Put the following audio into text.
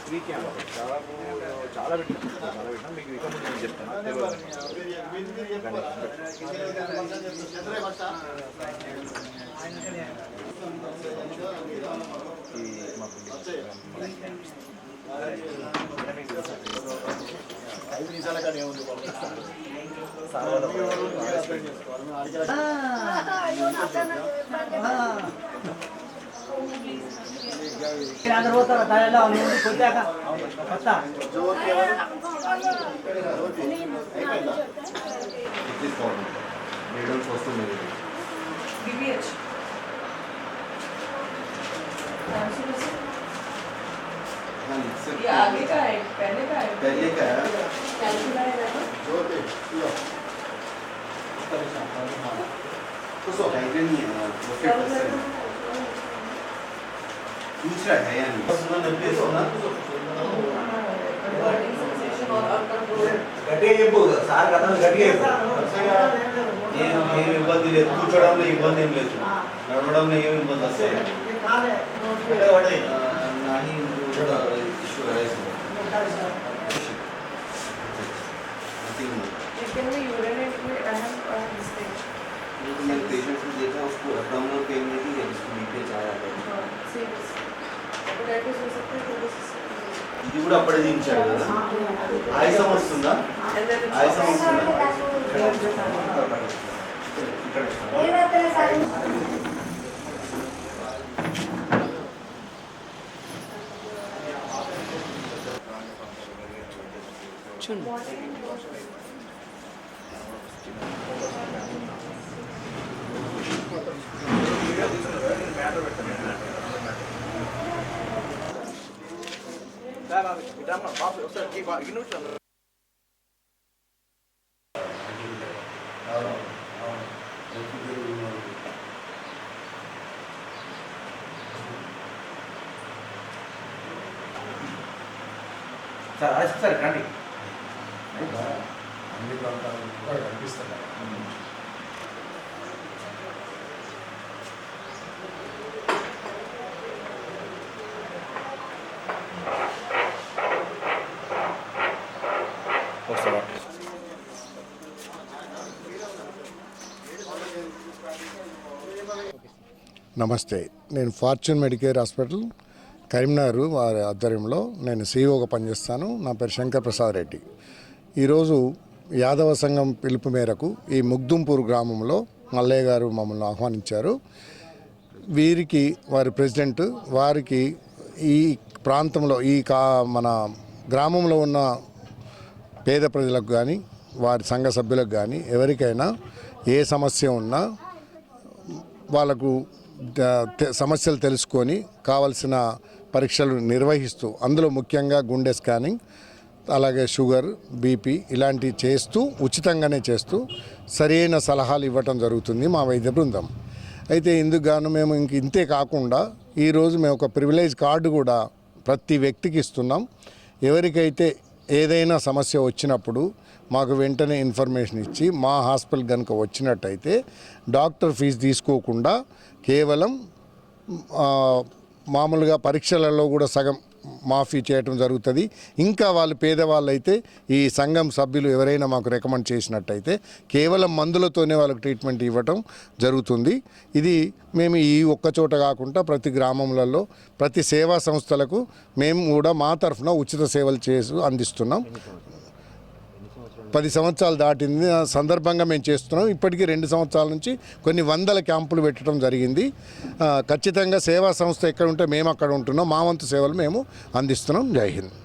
Free camp చాలా చాలా పెట్టినాం చాలా పెట్టినాం మీకు ఇక ముందు నేను చెప్తాను ఐదు నిమిషాల కానీ ఏముంది अगर होता ना दादा लावा निवडून खोलत्या का आता ये आगे का है पहले का है। पहले का है कैलकुलेटर है ना जो पे लो उसका भी शानदार है। हाँ। तो सो हाइड्रेन ही है ना वो फिट है दूसरा है यानी सुना नब्बे सुना बर्निंग सेंसेशन और अनकंट्रोल्ड గట్టిగా చెప్పు సార్ కథ గట్టిగా చెప్పు ఏం ఏం ఇబ్బంది లేదు కూర్చోవడంలో ఇబ్బంది ఏం లేదు నడవడంలో ఏం ఇబ్బంది వస్తాయి नाही కూడా అప్పుడే దించాడు కదా? ఆయసం వస్తుందా? ఆయసం వస్తుందా? చూడండి సార్ అది సార్ రండి. అన్ని ప్రాంతాలు కూడా కనిపిస్తున్నాయి నమస్తే. నేను ఫార్చ్యూన్ మెడికేర్ హాస్పిటల్ కరీంనగర్ వారి ఆధ్వర్యంలో నేను సీఈఓగా పనిచేస్తాను. నా పేరు శంకర్ ప్రసాద్ రెడ్డి. ఈరోజు యాదవ సంఘం పిలుపు మేరకు ఈ ముగ్దుంపూర్ గ్రామంలో మల్లయ్య గారు మమ్మల్ని ఆహ్వానించారు. వీరికి వారి ప్రెసిడెంట్ వారికి ఈ ప్రాంతంలో ఈ కా మన గ్రామంలో ఉన్న పేద ప్రజలకు కానీ వారి సంఘ సభ్యులకు కానీ ఎవరికైనా ఏ సమస్య ఉన్నా వాళ్ళకు సమస్యలు తెలుసుకొని కావలసిన పరీక్షలు నిర్వహిస్తూ అందులో ముఖ్యంగా గుండె స్కానింగ్ అలాగే షుగర్ బీపీ ఇలాంటివి చేస్తూ ఉచితంగానే చేస్తూ సరైన సలహాలు ఇవ్వటం జరుగుతుంది మా వైద్య బృందం. అయితే ఇందుకు గాను మేము ఇంక ఇంతే కాకుండా ఈరోజు మేము ఒక ప్రివిలేజ్ కార్డు కూడా ప్రతి వ్యక్తికి ఇస్తున్నాం. ఎవరికైతే ఏదైనా సమస్య వచ్చినప్పుడు మాకు వెంటనే ఇన్ఫర్మేషన్ ఇచ్చి మా హాస్పిటల్ కనుక వచ్చినట్టయితే డాక్టర్ ఫీజు తీసుకోకుండా కేవలం మామూలుగా పరీక్షలలో కూడా సగం మాఫీ చేయటం జరుగుతుంది. ఇంకా వాళ్ళు పేదవాళ్ళు అయితే ఈ సంఘం సభ్యులు ఎవరైనా మాకు రికమెండ్ చేసినట్టయితే కేవలం మందులతోనే వాళ్ళకి ట్రీట్మెంట్ ఇవ్వటం జరుగుతుంది. ఇది మేము ఈ ఒక్క చోట కాకుండా ప్రతి గ్రామంలలో ప్రతి సేవా సంస్థలకు మేము కూడా మా తరఫున ఉచిత సేవలు చేసి అందిస్తున్నాం. పది సంవత్సరాలు దాటింది. ఆ సందర్భంగా మేము చేస్తున్నాం. ఇప్పటికీ రెండు సంవత్సరాల నుంచి కొన్ని వందల క్యాంపులు పెట్టడం జరిగింది. ఖచ్చితంగా సేవా సంస్థ ఎక్కడ ఉంటే మేము అక్కడ ఉంటున్నాం. మా వంతు సేవలు మేము అందిస్తున్నాం. జై హింద్.